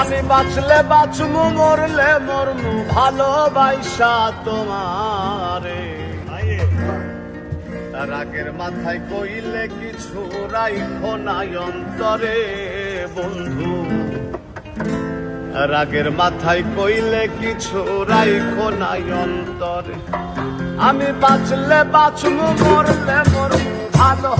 আমি বাঁচলে বাঁচমু, মরলে মরমু, ভালোবাসা তোমারে। রাগের মাথায় কইলে কিছু রাইখো নাই অন্তরে, বন্ধু। রাগের মাথায় কইলে কিছু রাইখো নাই অন্তরে। আমি বাঁচলে বাঁচমু, মরলে মরমু ভালোবাসা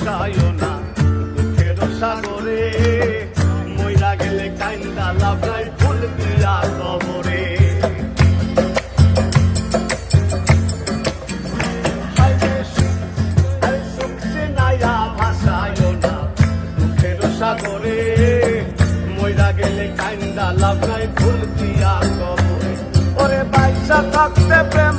ভাষায় না। দুঃখের সাগরে মইরা গেলে কাইন্দা লাগাই ফুল দিয়া কবরে। সাগরে মইরা গেলে কাইন্দা লাগাই ফুল দিয়া কবরে। ওরে বাইসা থাকতে প্রেম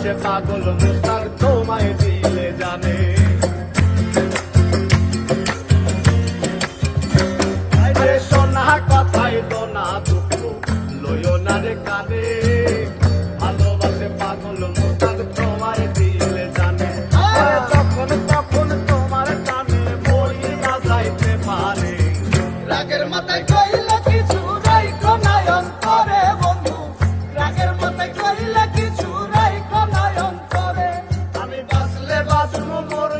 ভালোবাসে পাগল মুস্তাক বাঁচলে বাঁচবো মরলে